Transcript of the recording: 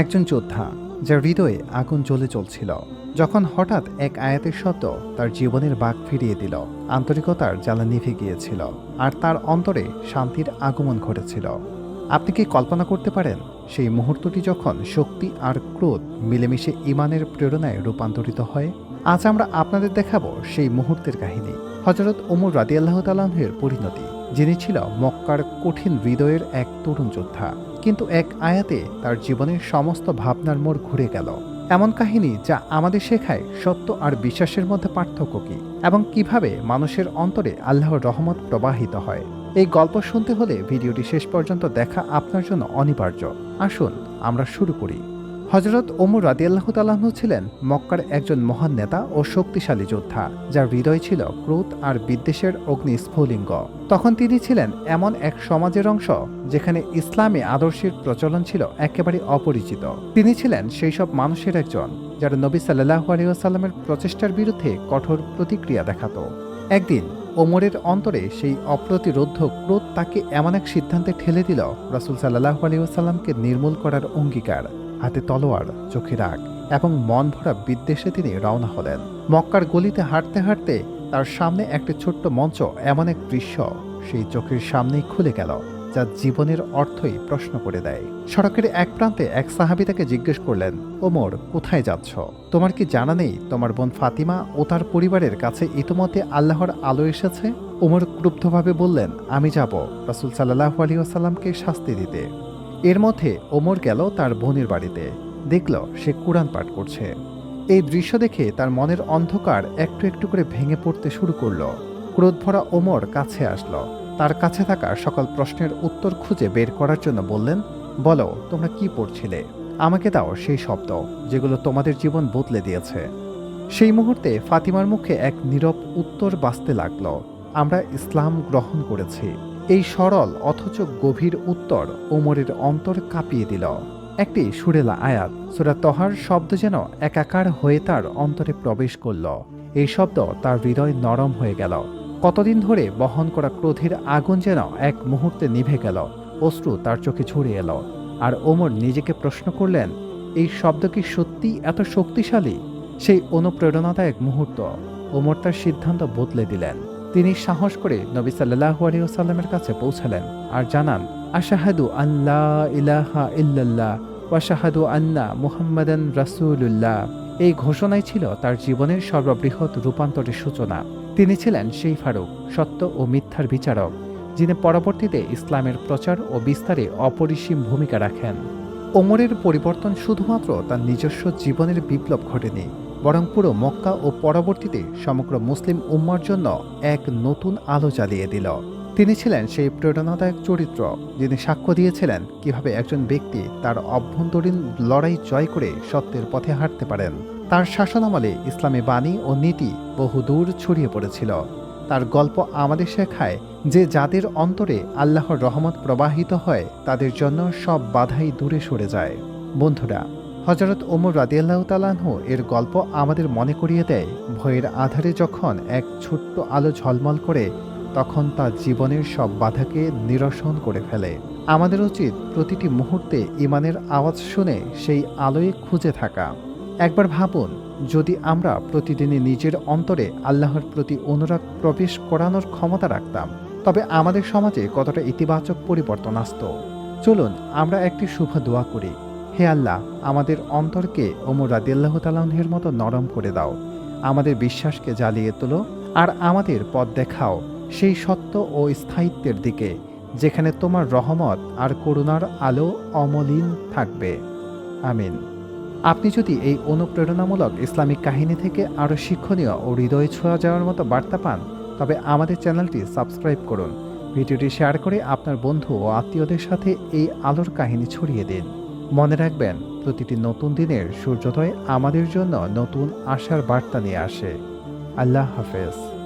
একজন যোদ্ধা, যার হৃদয়ে আগুন জ্বলে চলছিল, যখন হঠাৎ এক আয়াতের শব্দ তার জীবনের বাঘ ফিরিয়ে দিল, আন্তরিকতার জ্বালা নিভে গিয়েছিল, আর তার অন্তরে শান্তির আগমন ঘটেছিল। আপনি কি কল্পনা করতে পারেন, সেই মুহূর্তটি যখন শক্তি আর ক্রোধ মিলেমিশে ইমানের প্রেরণায় রূপান্তরিত হয়? আজ আমরা আপনাদের দেখাবো সেই মুহূর্তের কাহিনী হজরত ওমর রাদি আল্লাহ তালাহের পরিণতি। যিনি ছিল মক্কার কঠিন হৃদয়ের এক তরুণ যোদ্ধা। কিন্তু এক আয়াতে তার জীবনের সমস্ত ভাবনার মোড় ঘুরে গেল। এমন কাহিনী যা আমাদের শেখায় সত্য আর বিশ্বাসের মধ্যে পার্থক্য কী এবং কীভাবে মানুষের অন্তরে আল্লাহর রহমত প্রবাহিত হয়। এই গল্প শুনতে হলে ভিডিওটি শেষ পর্যন্ত দেখা আপনার জন্য অনিবার্য। আসুন আমরা শুরু করি। হজরত ওমর রাদিয়াল্লাহ তালাহ ছিলেন মক্কার একজন মহান নেতা ও শক্তিশালী যোদ্ধা, যার হৃদয় ছিল ক্রোধ আর বিদ্বেষের অগ্নি স্ফুলিঙ্গ তখন তিনি ছিলেন এমন এক সমাজের অংশ যেখানে ইসলামী আদর্শের প্রচলন ছিল একেবারে অপরিচিত। তিনি ছিলেন সেই সব মানুষের একজন যারা নবী সাল্লাহ আলিয়াল্লামের প্রচেষ্টার বিরুদ্ধে কঠোর প্রতিক্রিয়া দেখাত। একদিন ওমরের অন্তরে সেই অপ্রতিরোধ ক্রোধ তাকে এমন এক সিদ্ধান্তে ঠেলে দিল, রাসুল সাল্লাহ আলিয়াল্লামকে নির্মূল করার অঙ্গীকার। হাতে তলোয়ার, চোখে রাগ এবং মন ভরা বিদ্বেষে তিনি রওনা হলেন। মক্কার গলিতে হাঁটতে হাঁটতে তার সামনে একটি ছোট্ট মঞ্চ, এমন এক দৃশ্য সেই চোখের সামনেই খুলে গেল, যা জীবনের অর্থই প্রশ্ন করে দেয়। সড়কের এক প্রান্তে এক সাহাবি তাকে জিজ্ঞেস করলেন, ওমর, কোথায় যাচ্ছ? তোমার কি জানা নেই, তোমার বোন ফাতিমা ও তার পরিবারের কাছে ইতোমধ্যে আল্লাহর আলো এসেছে? ওমর ক্রুব্ধভাবে বললেন, আমি যাব, রাসুল সাল্লাহ আলী আসাল্লামকে শাস্তি দিতে। এর মধ্যে ওমর গেল তার বোনের বাড়িতে। দেখল সে কোরআন পাঠ করছে। এই দৃশ্য দেখে তার মনের অন্ধকার একটু একটু করে ভেঙে পড়তে শুরু করল। ক্রোধ ভরা ওমর কাছে আসলো। তার কাছে থাকা সকল প্রশ্নের উত্তর খুঁজে বের করার জন্য বললেন, বলো, তোমরা কি পড়ছিলে? আমাকে দাও সেই শব্দ, যেগুলো তোমাদের জীবন বদলে দিয়েছে। সেই মুহূর্তে ফাতিমার মুখে এক নীরব উত্তর বাঁচতে লাগল। আমরা ইসলাম গ্রহণ করেছি। এই সরল অথচ গভীর উত্তর ওমরের অন্তর কাঁপিয়ে দিল। একটি সুরেলা আয়াত, সুরা তহার শব্দ যেন একাকার হয়ে তার অন্তরে প্রবেশ করল। এই শব্দ তার হৃদয় নরম হয়ে গেল। কতদিন ধরে বহন করা ক্রোধের আগুন যেন এক মুহূর্তে নিভে গেল। অশ্রু তার চোখে ছড়িয়ে এলো। আর ওমর নিজেকে প্রশ্ন করলেন, এই শব্দ কি সত্যি এত শক্তিশালী? সেই অনুপ্রেরণাদায়ক মুহূর্ত। ওমর তার সিদ্ধান্ত বদলে দিলেন। তিনি সাহস করে নবী সাল্লাহু আলিয়াল্লামের কাছে পৌঁছালেন আর জানান, আশাহাদু আল্লাহ ইলাহা ইল্লাল্লাহ ওয়াশাহাদু আন্না মুহাম্মাদান রাসূলুল্লাহ। এই ঘোষণাই ছিল তার জীবনের সর্ববৃহৎ রূপান্তরের সূচনা। তিনি ছিলেন সেই ফারুক, সত্য ও মিথ্যার বিচারক, যিনি পরবর্তীতে ইসলামের প্রচার ও বিস্তারে অপরিসীম ভূমিকা রাখেন। ওমরের পরিবর্তন শুধুমাত্র তার নিজস্ব জীবনের বিপ্লব ঘটেনি বরং পুরো মক্কা ও পরবর্তীতে সমগ্র মুসলিম উম্মার জন্য এক নতুন আলো জ্বালিয়ে দিল। তিনি ছিলেন সেই প্রেরণাদায়ক চরিত্র যিনি সাক্ষ্য দিয়েছিলেন কীভাবে একজন ব্যক্তি তার অভ্যন্তরীণ লড়াই জয় করে সত্যের পথে হাঁটতে পারেন। তার শাসনামলে ইসলামী বাণী ও নীতি বহুদূর ছড়িয়ে পড়েছিল। তার গল্প আমাদের শেখায় যে যাদের অন্তরে আল্লাহর রহমত প্রবাহিত হয়, তাদের জন্য সব বাধাই দূরে সরে যায়। বন্ধুরা হজরত ওমর রাদিয়াল্লাহ তালাহ এর গল্প আমাদের মনে করিয়ে দেয় ভয়ের আধারে যখন এক ছোট্ট আলো ঝলমল করে, তখন তা জীবনের সব বাধাকে নিরসন করে ফেলে। আমাদের উচিত প্রতিটি মুহূর্তে ইমানের আওয়াজ শুনে সেই আলোয় খুঁজে থাকা। একবার ভাবুন, যদি আমরা প্রতিদিনই নিজের অন্তরে আল্লাহর প্রতি অনুরাগ প্রবেশ করানোর ক্ষমতা রাখতাম, তবে আমাদের সমাজে কতটা ইতিবাচক পরিবর্তন আসত। চলুন, আমরা একটি শুভ দোয়া করি। হে আল্লাহ, আমাদের অন্তরকে ওমর রাদিয়াল্লাহ তালাহের মতো নরম করে দাও। আমাদের বিশ্বাসকে জ্বালিয়ে তোলো আর আমাদের পথ দেখাও সেই সত্য ও স্থায়িত্বের দিকে, যেখানে তোমার রহমত আর করুণার আলো অমলিন থাকবে। আমিন। আপনি যদি এই অনুপ্রেরণামূলক ইসলামিক কাহিনী থেকে আরও শিক্ষণীয় ও হৃদয় ছোঁয়া যাওয়ার মতো বার্তা পান, তবে আমাদের চ্যানেলটি সাবস্ক্রাইব করুন। ভিডিওটি শেয়ার করে আপনার বন্ধু ও আত্মীয়দের সাথে এই আলোর কাহিনী ছড়িয়ে দিন। মনে রাখবেন, প্রতিটি নতুন দিনের সূর্যোদয় আমাদের জন্য নতুন আশার বার্তা নিয়ে আসে। আল্লাহ হাফেজ।